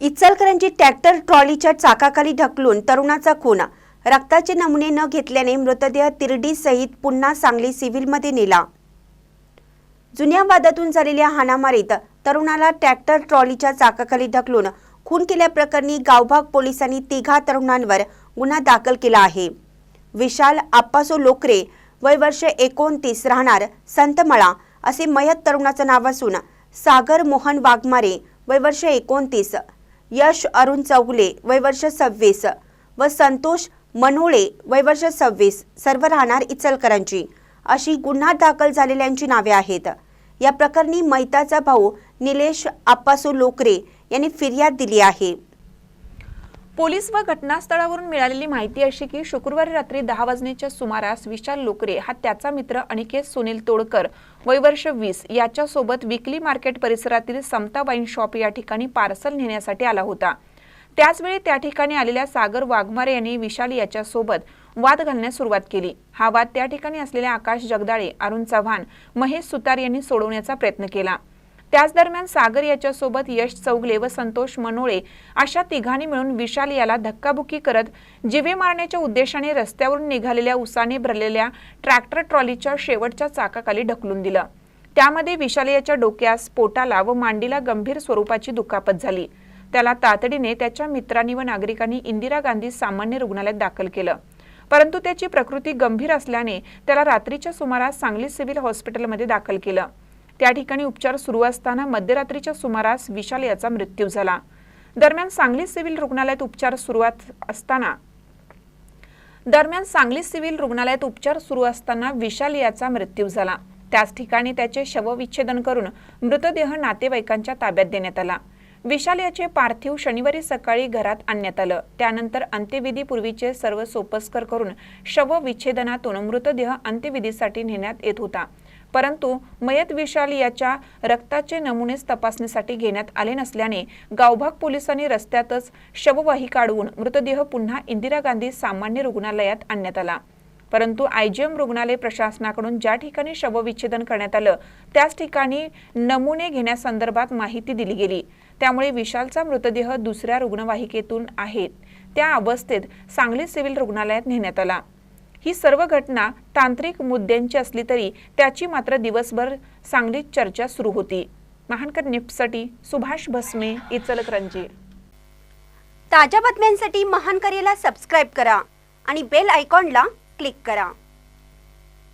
Ichalkaranji tractor ट्रॉलीच्या चाकाखाली ढकलून तरुणाचा खून. रक्ताचे नमुने न घेतल्याने मृतदेह तिरडी सहित पुन्हा सांगली सिव्हिलमध्ये नेला. जुन्या वादातून झालेल्या हाणामारीत तरुणाला ट्रॅक्टर ट्रॉलीच्या चाकाखाली ढकलून खून केल्याप्रकरणी गावभाग पोलिसांनी तिघा तरुणांवर गुन्हा दाखल केला आहे. विशाल आप्पासो लोकरे वय वर्ष एकोणतीस राहणार संतमळा असे मयत तरुणाचं नाव असून सागर मोहन वाघमारे वय वर्ष एकोणतीस. यश अरुण चौगुले वय वर्ष सव्वीस. व संतोष मनोळे वय वर्ष सव्वीस. सर्व राहणार इचलकरंजी. अशी गुन्हा दाखल झालेल्यांची नावे आहेत. या प्रकरणी मैताचा भाऊ निलेश आप्पासू लोकरे यांनी फिर्याद दिली आहे. पोलीस व घटनास्थळावरून मिळालेली माहिती अशी की शुक्रवारी रात्री दहा वाजण्याच्या सुमारास विशाल लोकरे हा त्याचा मित्र अनिकेत सुनील तोडकर वयवर्ष वीस याच्यासोबत विकली मार्केट परिसरातील समता वाईन शॉप या ठिकाणी पार्सल नेण्यासाठी आला होता. त्याचवेळी त्या ठिकाणी आलेल्या सागर वाघमारे यांनी विशाल याच्यासोबत वाद घालण्यास सुरुवात केली. हा वाद त्या ठिकाणी असलेल्या आकाश जगदाळे अरुण चव्हाण महेश सुतार यांनी सोडवण्याचा प्रयत्न केला. त्याच दरम्यान सागर याच्यासोबत यश चौगले व संतोष मनोळे अशा तिघांनी मिळून विशाल याला धक्काबुक्की करत जिवे मारण्याच्या उद्देशाने रस्त्यावरून निघालेल्या उसाने भरलेल्या ट्रॅक्टर ट्रॉलीच्या शेवटच्या चाकाखाली ढकलून दिलं. त्यामध्ये विशाल याच्या डोक्यास पोटाला व मांडीला गंभीर स्वरूपाची दुखापत झाली. त्याला तातडीने त्याच्या मित्रांनी व नागरिकांनी इंदिरा गांधी सामान्य रुग्णालयात दाखल केलं. परंतु त्याची प्रकृती गंभीर असल्याने त्याला रात्रीच्या सुमारास सांगली सिव्हिल हॉस्पिटलमध्ये दाखल केलं. त्या ठिकाणी उपचार सुरू असताना मध्यरात्रीच्या सुमारास विशाल याचा मृत्यू झाला. दरम्यान सांगली सिव्हिल रुग्णालयात उपचार सुरुवात असताना दरम्यान सांगली सिव्हिल रुग्णालयात उपचार सुरू असताना विशाल याचा मृत्यू झाला. त्याच ठिकाणी त्याचे शवविच्छेदन करून मृतदेह नातेवाईकांच्या ताब्यात देण्यात आला. विशाल याचे पार्थिव शनिवारी सकाळी घरात आणण्यात आलं. त्यानंतर अंत्यविधीपूर्वीचे सर्व सोपस्कर करून शवविच्छेदनातून मृतदेह अंत्यविधीसाठी नेण्यात येत होता. परंतु मयत विशाल याच्या रक्ताचे नमुनेच तपासणीसाठी घेण्यात आले नसल्याने गावभाग पोलिसांनी रस्त्यातच शववाही काढून मृतदेह पुन्हा इंदिरा गांधी सामान्य रुग्णालयात आणण्यात आला. परंतु आयजीएम रुग्णालय प्रशासनाकडून ज्या ठिकाणी शवविच्छेदन करण्यात आलं त्याच ठिकाणी नमुने घेण्यासंदर्भात माहिती दिली गेली. त्यामुळे विशालचा मृतदेह दुसऱ्या रुग्णवाहिकेतून आहेत. त्या अवस्थेत सांगली सिव्हिल रुग्णालयात नेण्यात आला. ही सर्व घटना तांत्रिक मुद्द्यांची असली तरी त्याची मात्र दिवसभर सांगलीत चर्चा सुरू होती. महानकर निफ्टसाठी सुभाष भस्मे इचलकरंजी. ताज्या बातम्यांसाठी महानकरेला सबस्क्राईब करा आणि बेल आयकॉनला क्लिक करा.